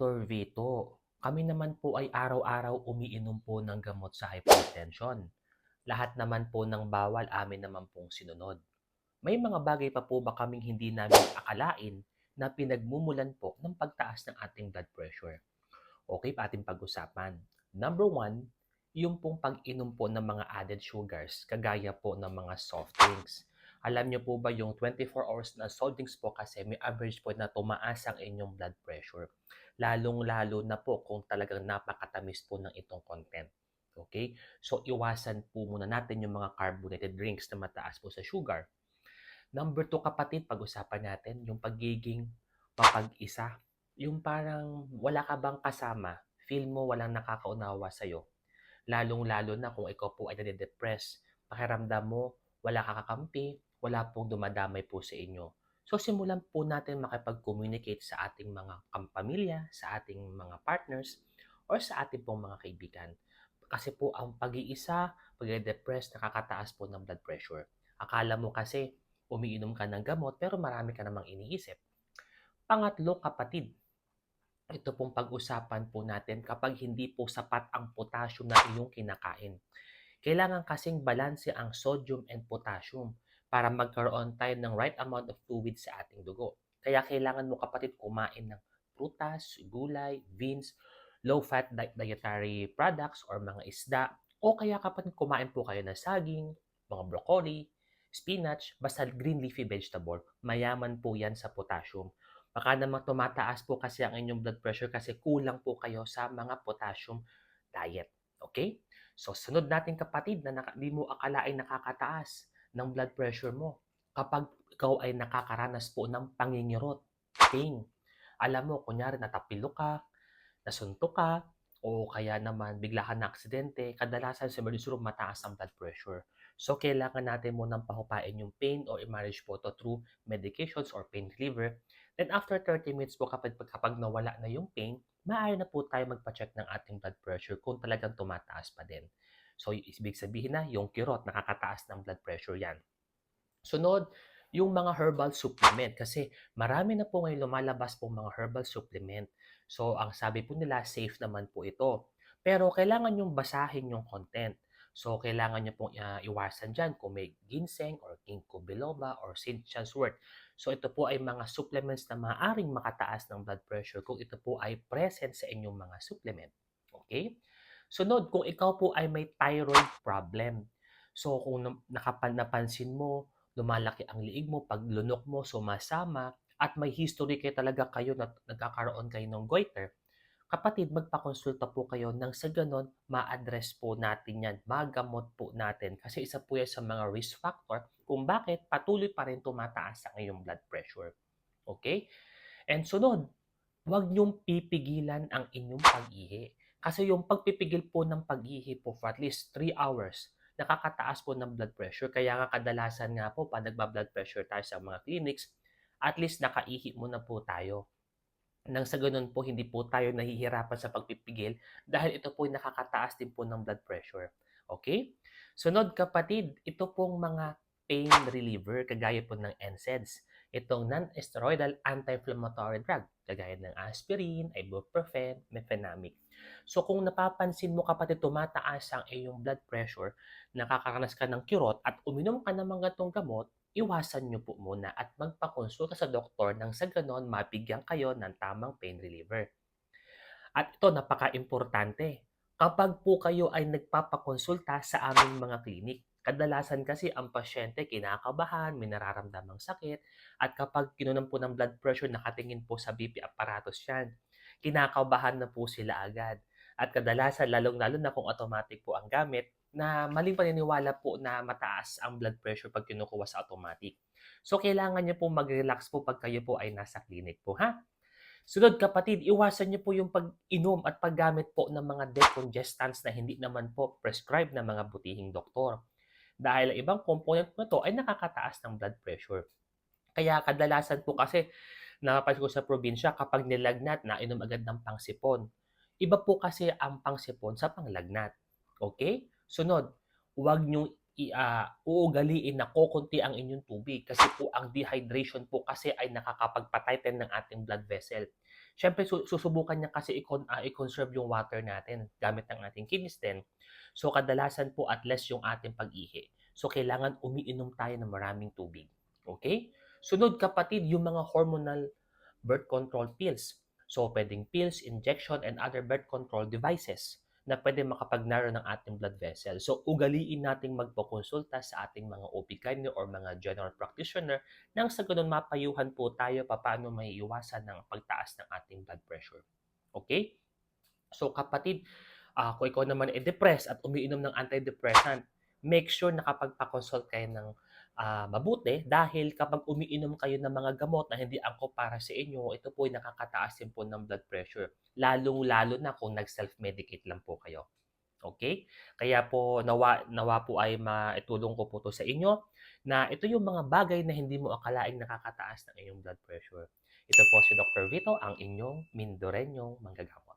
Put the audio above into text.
Dr. Vito, kami naman po ay araw-araw umiinom po ng gamot sa hypertension. Lahat naman po ng bawal amin naman pong sinunod. May mga bagay pa po ba kaming hindi namin akalain na pinagmumulan po ng pagtaas ng ating blood pressure? Okay pa ating pag-usapan. Number one, yung pong pag-inom po ng mga added sugars, kagaya po ng mga soft drinks. Alam niyo po ba yung 24 hours na soft drinks po kasi may average po na tumaas ang inyong blood pressure. Lalong-lalo na po kung talagang napakatamis po ng itong content. Okay? So, iwasan po muna natin yung mga carbonated drinks na mataas po sa sugar. Number two, kapatid, pag-usapan natin yung pagiging mapag-isa. Yung parang wala ka bang kasama, feel mo walang nakakaunawa sa'yo. Lalong-lalo na kung ikaw po ay nade-depress, pakiramdam mo wala kakakampi, wala pong dumadamay po sa inyo. So simulan po natin makipag-communicate sa ating mga kampamilya, sa ating mga partners, or sa ating pong mga kaibigan. Kasi po ang pag-iisa, pag-depress, nakakataas po ng blood pressure. Akala mo kasi umiinom ka ng gamot pero marami ka namang iniisip. Pangatlo, kapatid, ito pong pag-usapan po natin kapag hindi po sapat ang potassium na iyong kinakain. Kailangan kasing balanse ang sodium and potassium para magkaroon tayo ng right amount of fluid sa ating dugo. Kaya kailangan mo kapatid kumain ng prutas, gulay, beans, low-fat di- dietary products or mga isda. O kaya kapatid kumain po kayo ng saging, mga broccoli, spinach, basta green leafy vegetable. Mayaman po yan sa potassium. Baka naman tumataas po kasi ang inyong blood pressure kasi kulang po kayo sa mga potassium diet. Okay? So, sunod natin kapatid na naka, di mo akalain nakakataas ng blood pressure mo kapag ikaw ay nakakaranas po ng pangingirot, pain. Alam mo, kunyari natapilo ka, nasuntok ka, o kaya naman bigla ka na aksidente, kadalasan sa emergency room mataas ang blood pressure. So, kailangan natin munang pahupain yung pain or i-manage po to through medications or pain reliever. Then, after 30 minutes po kapag, kapag nawala na yung pain, maaari na po tayo magpa-check ng ating blood pressure kung talagang tumataas pa din. So, ibig sabihin na, yung kirot, nakakataas ng blood pressure yan. Sunod, yung mga herbal supplement. Kasi marami na po ngayon lumalabas po mga herbal supplement. So, ang sabi po nila, safe naman po ito. Pero kailangan yung basahin yung content. So, kailangan nyo pong uh, iwasan dyan kung may ginseng or ginkgo biloba or St. John's wort. So, ito po ay mga supplements na maaaring makataas ng blood pressure kung ito po ay present sa inyong mga supplement. Okay? Sunod, kung ikaw po ay may thyroid problem. So, kung nakapan napansin mo, lumalaki ang liig mo, pag lunok mo, sumasama, at may history kayo talaga kayo na nagkakaroon kayo ng goiter, kapatid, magpakonsulta po kayo nang sa ganon, ma-address po natin yan, magamot po natin. Kasi isa po yan sa mga risk factor kung bakit patuloy pa rin tumataas ang iyong blood pressure. Okay? And sunod, huwag niyong pipigilan ang inyong pag-ihi. Kasi yung pagpipigil po ng pag-ihi for at least 3 hours, nakakataas po ng blood pressure. Kaya nga kadalasan nga po, pag nagba-blood pressure tayo sa mga clinics, at least nakaihi muna po tayo. Nang sa ganun po, hindi po tayo nahihirapan sa pagpipigil dahil ito po ay nakakataas din po ng blood pressure. Okay? Sunod kapatid, ito pong mga pain reliever kagaya po ng NSAIDs. Itong non-steroidal anti-inflammatory drug kagaya ng aspirin, ibuprofen, mefenamic. So kung napapansin mo kapatid tumataas ang iyong blood pressure, nakakaranas ka ng kirot at uminom ka ng mga gatong gamot, iwasan nyo po muna at magpakonsulta sa doktor nang sa ganon mabigyan kayo ng tamang pain reliever. At ito, napaka-importante. Kapag po kayo ay nagpapakonsulta sa aming mga klinik, kadalasan kasi ang pasyente kinakabahan, may nararamdamang sakit, at kapag kinunan po ng blood pressure, nakatingin po sa BP apparatus yan. Kinakabahan na po sila agad. At kadalasan, lalong-lalo na kung automatic po ang gamit, na maling paniniwala po na mataas ang blood pressure pag kinukuha sa automatic. So, kailangan niyo po mag-relax po pag kayo po ay nasa clinic po, ha? Sunod kapatid, iwasan niyo po yung pag-inom at paggamit po ng mga decongestants na hindi naman po prescribed ng mga butihing doktor. Dahil ang ibang component na to ay nakakataas ng blood pressure. Kaya kadalasan po kasi napapansin ko sa probinsya kapag nilagnat na inom agad ng pangsipon. Iba po kasi ang pangsipon sa panglagnat. Okay? Sunod, huwag niyong uh, uugaliin na kukunti ang inyong tubig kasi po ang dehydration po kasi ay nakakapagpatay din ng ating blood vessel. Siyempre su susubukan niya kasi ah, i-conserve yung water natin gamit ang ating kidney stone. So kadalasan po at less yung ating pag-ihi. So kailangan umiinom tayo ng maraming tubig. Okay? Sunod kapatid, yung mga hormonal birth control pills. So pwedeng pills, injection, and other birth control devices na pwede makapag-narrow ng ating blood vessel. So ugaliin nating magpakonsulta sa ating mga OB-GYN or mga general practitioner nang sa ganun mapayuhan po tayo paano maiiwasan ng pagtaas ng ating blood pressure. Okay? So kapatid, ah, kung ikaw naman ay depressed at umiinom ng antidepressant, make sure nakapagpa-consult kayo ng ah, mabuti dahil kapag umiinom kayo ng mga gamot na hindi angkop para sa inyo, ito po ay nakakataas din po ng blood pressure. Lalong-lalo na kung nag-self-medicate lang po kayo. Okay? Kaya po nawa, nawa po ay maitulong ko po to sa inyo na ito yung mga bagay na hindi mo akalaing nakakataas ng iyong blood pressure. Ito po si Dr. Vito, ang inyong Mindorenyong manggagamot.